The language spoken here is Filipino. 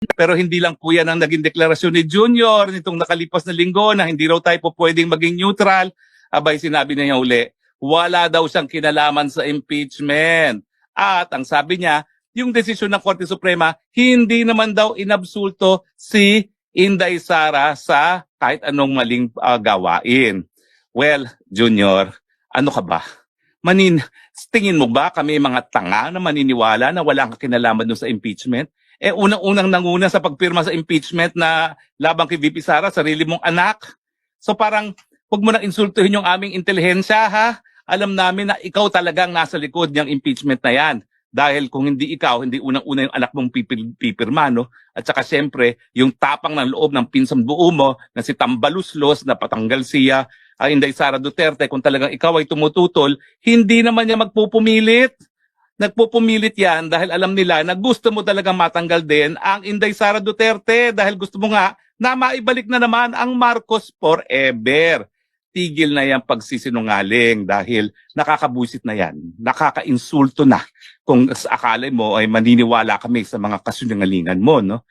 Pero hindi lang po yan ang naging deklarasyon ni Junior nitong nakalipas na linggo na hindi raw tayo po pwedeng maging neutral. Abay, sinabi niya uli, wala daw siyang kinalaman sa impeachment. At ang sabi niya, yung desisyon ng Korte Suprema, hindi naman daw inabsulto si Inday Sara sa kahit anong maling ah, gawain. Well, Junior, ano ka ba? Manin, tingin mo ba kami mga tanga na maniniwala na walang kinalaman doon sa impeachment? Eh, unang-unang nanguna sa pagpirma sa impeachment na labang kay VP Sara, sarili mong anak. So parang, huwag mo na insultuhin yung aming intelihensya, ha? Alam namin na ikaw talagang nasa likod ng impeachment na yan. Dahil kung hindi ikaw, hindi unang-una yung anak mong pipil, pipirma, no? At saka siyempre, yung tapang ng loob ng pinsang buo mo na si Tambaluslos na patanggal siya, ay Inday Sara Duterte, kung talagang ikaw ay tumututol, hindi naman niya magpupumilit. Nagpupumilit yan dahil alam nila na gusto mo talagang matanggal din ang Inday Sara Duterte dahil gusto mo nga na maibalik na naman ang Marcos forever. Tigil na yan pagsisinungaling dahil nakakabusit na yan. Nakakainsulto na kung sa akala mo ay maniniwala kami sa mga kasunungalingan mo. No?